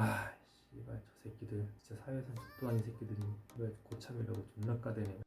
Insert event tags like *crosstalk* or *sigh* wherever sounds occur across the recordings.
아 씨발 저 새끼들. 진짜 사회에서 적도 아닌 새끼들이 왜 고참이라고 존나 까대네.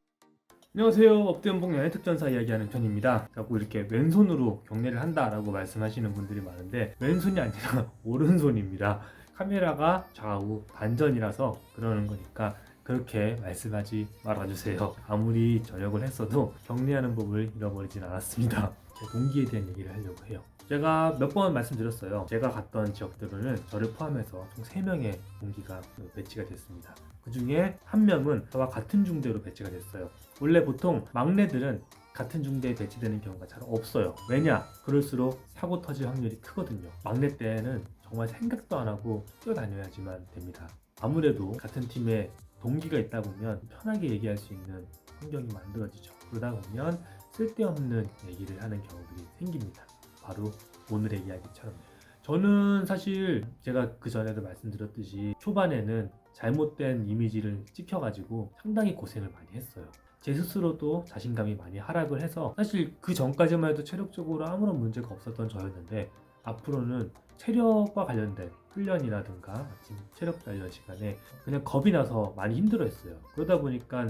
안녕하세요. 업대연봉 연애특전사 이야기하는 편입니다. 자꾸 이렇게 왼손으로 경례를 한다라고 말씀하시는 분들이 많은데 왼손이 아니라 *laughs* 오른손입니다. 카메라가 좌우 반전이라서 그러는 거니까 그렇게 말씀하지 말아주세요. 아무리 전역을 했어도 경례하는 법을 잃어버리진 않았습니다 제 동기에 대한 얘기를 하려고 해요 제가 몇 번 말씀드렸어요. 제가 갔던 지역들은 저를 포함해서 총 3명의 동기가 배치가 됐습니다. 그 중에 한 명은 저와 같은 중대로 배치가 됐어요. 원래 보통 막내들은 같은 중대에 배치되는 경우가 잘 없어요. 왜냐? 그럴수록 사고 터질 확률이 크거든요. 막내 때는 정말 생각도 안 하고 뛰어다녀야지만 됩니다. 아무래도 같은 팀에 동기가 있다 보면 편하게 얘기할 수 있는 환경이 만들어지죠. 그러다 보면 쓸데없는 얘기를 하는 경우들이 생깁니다. 바로 오늘의 이야기처럼. 저는 사실 제가 그 전에도 말씀드렸듯이 초반에는 잘못된 이미지를 찍혀가지고 상당히 고생을 많이 했어요. 제 스스로도 자신감이 많이 하락을 해서 사실 그 전까지만 해도 체력적으로 아무런 문제가 없었던 저였는데 앞으로는 체력과 관련된 훈련이라든가 아침 체력 단련 시간에 그냥 겁이 나서 많이 힘들어했어요. 그러다 보니까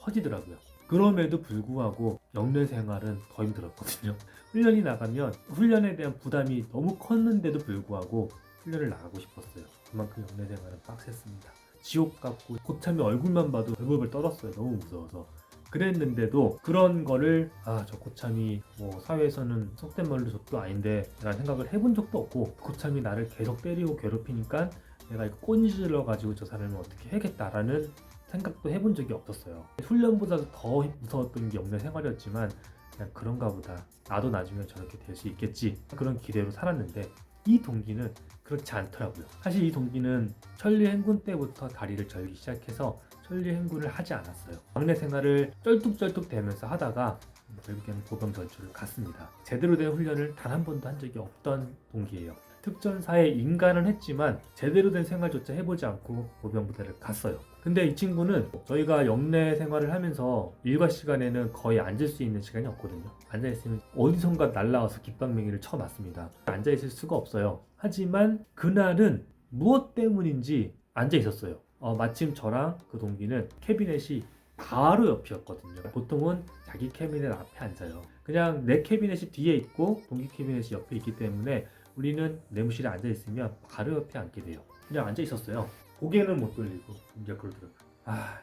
퍼지더라고요. 그럼에도 불구하고 영내 생활은 더 힘들었거든요. *laughs* 훈련이 나가면 훈련에 대한 부담이 너무 컸는데도 불구하고 훈련을 나가고 싶었어요. 그만큼 영내 생활은 빡셌습니다. 지옥 같고 고참이 얼굴만 봐도 벌벌벌 떨었어요. 너무 무서워서. 그랬는데도 그런 거를 아 저 고참이 뭐 사회에서는 속된 말로 족도 아닌데 라는 생각을 해본 적도 없고 고참이 나를 계속 때리고 괴롭히니까 내가 이거 꼰질러 가지고 저 사람을 어떻게 해야겠다라는 생각도 해본 적이 없었어요. 훈련보다도 더 무서웠던 게 영내 생활이었지만 그냥 그런가 보다. 나도 나중에 저렇게 될 수 있겠지. 그런 기대로 살았는데 이 동기는 그렇지 않더라고요. 사실 이 동기는 천리 행군 때부터 다리를 절기 시작해서 천리 행군을 하지 않았어요. 막내 생활을 쩔뚝쩔뚝 대면서 하다가 결국에는 보병 전출을 갔습니다. 제대로 된 훈련을 단 한 번도 한 적이 없던 동기예요. 특전사에 인간은 했지만 제대로 된 생활조차 해보지 않고 보병 부대를 갔어요. 근데 이 친구는 저희가 영내 생활을 하면서 일과 시간에는 거의 앉을 수 있는 시간이 없거든요. 앉아있으면 어디선가 날라와서 깃방맹이를 쳐맞습니다. 앉아있을 수가 없어요. 하지만 그날은 무엇 때문인지 앉아있었어요. 어, 마침 저랑 그 동기는 캐비넷이 바로 옆이었거든요. 보통은 자기 캐비넷 앞에 앉아요. 그냥 내 캐비넷이 뒤에 있고 동기 캐비넷이 옆에 있기 때문에 우리는 내무실에 앉아 있으면 바로 옆에 앉게 돼요. 그냥 앉아 있었어요. 고개는 못 돌리고 이제 그러더라고요. 아,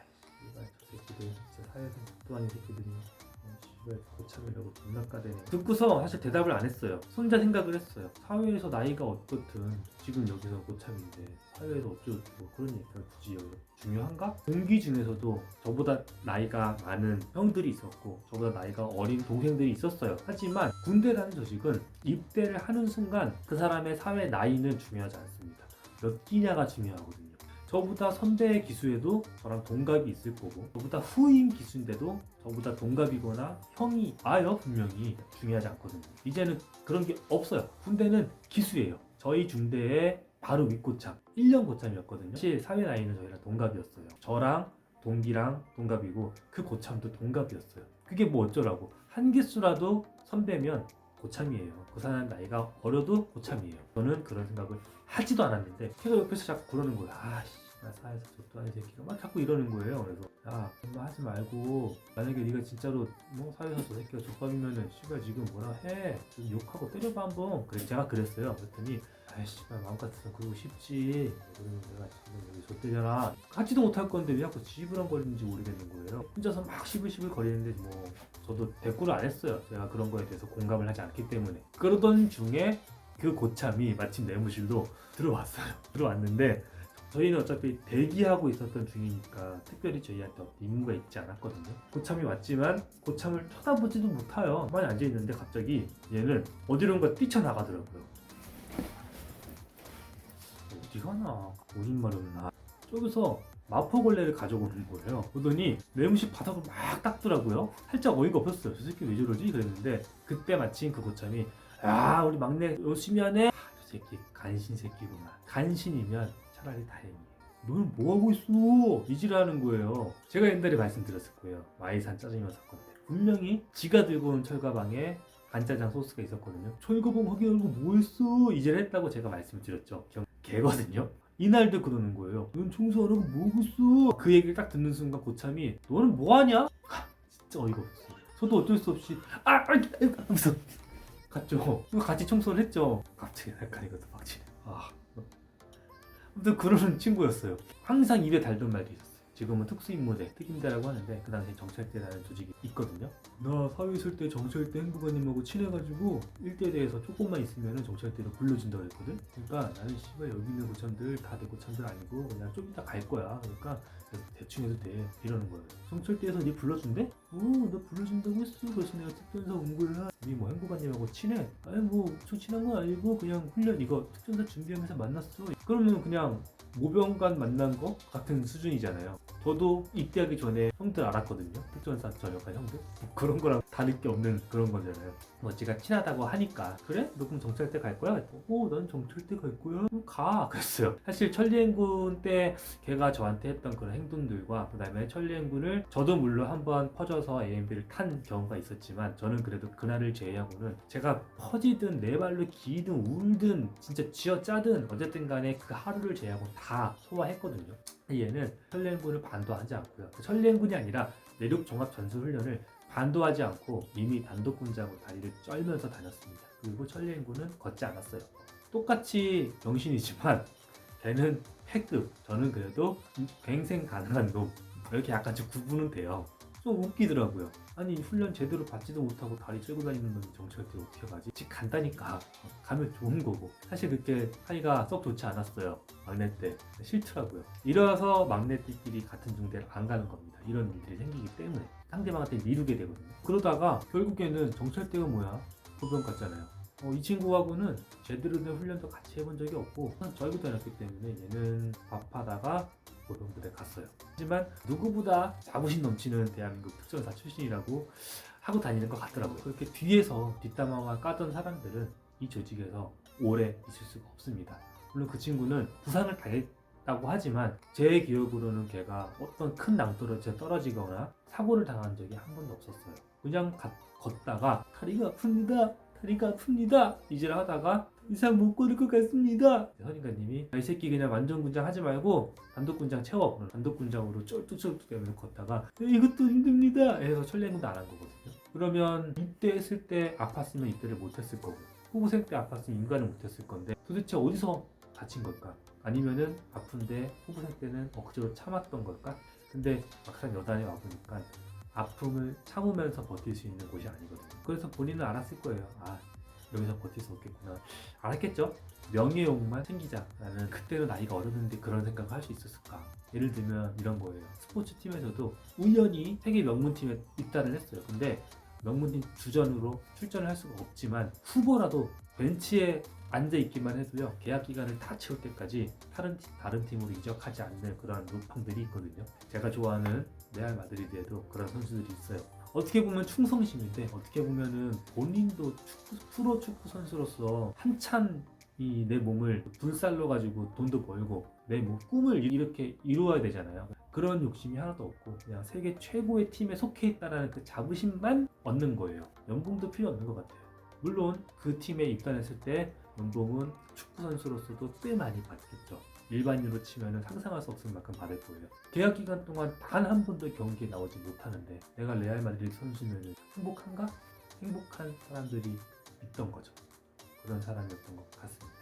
저 새끼들 진짜 사회에서 도 아닌 새끼들이 어, 씨발 고참이라고 존나 까대네. 듣고서 사실 대답을 안 했어요. 혼자 생각을 했어요. 사회에서 나이가 어떻든 지금 여기서 고참인데 사회에서 어쩌고 뭐 그런 얘기가 굳이 여기 중요한가? 동기 중에서도 저보다 나이가 많은 형들이 있었고 저보다 나이가 어린 동생들이 있었어요. 하지만 군대라는 조직은 입대를 하는 순간 그 사람의 사회 나이는 중요하지 않습니다. 몇 기냐가 중요하거든요. 저보다 선배 기수에도 저랑 동갑이 있을 거고 저보다 후임 기수인데도 저보다 동갑이거나 형이 아요 분명히 중요하지 않거든요. 이제는 그런 게 없어요. 군대는 기수예요. 저희 중대의 바로 윗고참 1년 고참이었거든요. 사실 사회 나이는 저희랑 동갑이었어요. 저랑 동기랑 동갑이고 그 고참도 동갑이었어요. 그게 뭐 어쩌라고 한 기수라도 선배면 고참이에요. 그 사람 나이가 어려도 고참이에요. 저는 그런 생각을 하지도 않았는데 걔가 옆에서 자꾸 그러는 거야. 아씨 나 사회에서 저도 아닌 새끼가 막 자꾸 이러는 거예요. 그래서 야거 하지 말고 만약에 네가 진짜로 뭐 사회에서 저 새끼가 족밥이면은 씨발 지금 뭐라 해. 좀 욕하고 때려봐 한번. 그래 제가 그랬어요. 그랬더니 아이씨 마음 같아서 그러고 싶지. 그러면 내가 지금 여기 좆대잖아. 하지도 못할 건데 왜 자꾸 지불한거리는지 모르겠는 거예요. 혼자서 막 시불시불 거리는데 뭐 저도 대꾸를 안 했어요. 제가 그런 거에 대해서 공감을 하지 않기 때문에. 그러던 중에 그 고참이 마침 내무실로 들어왔어요. *laughs* 들어왔는데 저희는 어차피 대기하고 있었던 중이니까 특별히 저희한테 임무가 있지 않았거든요. 고참이 왔지만 고참을 쳐다보지도 못해요. 가만히 앉아 있는데 갑자기 얘는 어디론가 뛰쳐나가더라고요. 어디 가나? 오줌 마렵나? 저기서 마포걸레를 가져오는 거예요. 보더니 내무실 바닥을 막 닦더라고요. 살짝 어이가 없었어요. 저 새끼 왜 저러지? 그랬는데 그때 마침 그 고참이 아 우리 막내 열심히 하네. 아, 저 새끼 간신 새끼구만. 간신이면 차라리 다행이에요. 넌 뭐하고 있어? 이지라는 거예요. 제가 옛날에 말씀드렸을 거예요. 마이산 짜장면 사건 때. 분명히 지가 들고 온 철가방에 간짜장 소스가 있었거든요. 철가방 확인하고 뭐 했어? 이지를 했다고 제가 말씀을 드렸죠. 개거든요. 이날도 그러는 거예요. 넌 청소 안 하고 뭐하겠어? 그 얘기를 딱 듣는 순간 고참이 너는 뭐하냐? 하, 진짜 어이가 없어. 저도 어쩔 수 없이 아, 아, 아 하면서 *laughs* 갔죠. 같이 청소를 했죠. 갑자기 약간 이것도 막치네. 아, 아무튼 그러는 친구였어요. 항상 입에 달던 말이 있었어요. 지금은 특수임무대, 특임대라고 하는데 그 당시에 정찰대라는 조직이 있거든요. 나 사회 있을 때 정찰대 행복아님하고 친해가지고 일대대에서 조금만 있으면은 정찰대로 불러준다고 했거든. 그러니까 나는 씨발 여기 있는 고참들 다 내 고참들 아니고 그냥 좀 이따 갈 거야. 그러니까 대충 해도 돼 이러는 거예요. 정찰대에서 네 불러준대? 오나 불러준다고 했어. 그래서 내가 특전사 온 거야. 친해? 아니 뭐 저 친한 건 아니고 그냥 훈련 이거 특전사 준비하면서 만났어. 그러면 그냥 모병관 만난 거 같은 수준이잖아요. 저도 입대하기 전에 형들 알았거든요. 특전사 전역한 형들. 뭐 그런 거랑 다를 게 없는 그런 거잖아요. 뭐 제가 친하다고 하니까 그래? 너 그럼 정찰대 갈 거야? 어, 난 정찰대 갈 거야. 그럼 가. *laughs* 그랬어요. 사실 천리행군 때 걔가 저한테 했던 그런 행동들과 그다음에 천리행군을 저도 물론 한번 퍼져서 AMB를 탄 경우가 있었지만 저는 그래도 그날을 제외하고는 제가 퍼지든 내 발로 기든 울든 진짜 쥐어짜든 어쨌든 간에 그 하루를 제외하고 다 소화했거든요. 얘는 천리행군을 반도하지 않고요. 천리행군이 아니라 내륙 종합 전술 훈련을 반도하지 않고 이미 단독군장으로 다리를 쩔면서 다녔습니다. 그리고 천리행군은 걷지 않았어요. 똑같이 병신이지만 *laughs* 걔는 패급, 저는 그래도 갱생 가능한 놈. 이렇게 약간 좀 구분은 돼요. 좀 웃기더라고요. 아니 훈련 제대로 받지도 못하고 다리 쩔고 다니는 놈이 정찰대 어떻게 가지? 집 간다니까. 가면 좋은 거고. 사실 그때 사이가 썩 좋지 않았어요. 막내 때. 싫더라고요. 이래서 막내들끼리 같은 중대를 안 가는 겁니다. 이런 일들이 생기기 때문에. 상대방한테 미루게 되거든요. 그러다가 결국에는 정찰대가 뭐야? 소병 같잖아요. 어, 이 친구하고는 제대로 된 훈련도 같이 해본 적이 없고 쩔고 다녔기 때문에 얘는 밥하다가 고병부대 갔어요. 하지만 누구보다 자부심 넘치는 대한민국 특전사 출신이라고 하고 다니는 것 같더라고요. 그렇게 뒤에서 뒷담화만 까던 사람들은 이 조직에서 오래 있을 수가 없습니다. 물론 그 친구는 부상을 당했다고 하지만 제 기억으로는 걔가 어떤 큰 낭떠러지에 떨어지거나 사고를 당한 적이 한 번도 없었어요. 그냥 가- 걷다가 다리가 아픕니다. 다리가 아픕니다. 이질 하다가 이상 못 걸을 것 같습니다. 선임관님이 이 새끼 그냥 완전 군장 하지 말고 단독 군장 채워. 단독 군장으로 쫄뚝쫄뚝하면서 걷다가 네, 이것도 힘듭니다. 해서 천리행군도 안 한 거거든요. 그러면 이때 했을 때 아팠으면 이때를 못 했을 거고 후보생 때 아팠으면 인간을 못 했을 건데 도대체 어디서 다친 걸까? 아니면은 아픈데 후보생 때는 억지로 참았던 걸까? 근데 막상 여단에 와보니까 아픔을 참으면서 버틸 수 있는 곳이 아니거든요. 그래서 본인은 알았을 거예요. 아, 여기서 버틸 수 없겠구나. 알았겠죠? 명예욕만 챙기자라는 그때는 나이가 어렸는데 그런 생각을 할 수 있었을까? 예를 들면 이런 거예요. 스포츠 팀에서도 우연히 세계 명문팀에 입단을 했어요. 근데 명문팀 주전으로 출전을 할 수가 없지만 후보라도 벤치에 앉아 있기만 해도요 계약 기간을 다 채울 때까지 다른 팀, 다른 팀으로 이적하지 않는 그런 루팡들이 있거든요. 제가 좋아하는 레알 마드리드에도 그런 선수들이 있어요. 어떻게 보면 충성심인데 어떻게 보면은 본인도 축구, 프로 축구 선수로서 한참 이 내 몸을 불살로 가지고 돈도 벌고 내몸 꿈을 이렇게 이루어야 되잖아요. 그런 욕심이 하나도 없고 그냥 세계 최고의 팀에 속해 있다라는 그 자부심만 얻는 거예요. 연봉도 필요 없는 것 같아요. 물론 그 팀에 입단했을 때 연봉은 축구 선수로서도 꽤 많이 받겠죠. 일반인으로 치면은 상상할 수 없을 만큼 받을 거예요. 계약 기간 동안 단 한 번도 경기에 나오지 못하는데 내가 레알 마드리드 선수면 행복한가? 행복한 사람들이 있던 거죠. 그런 사람이었던 것 같습니다.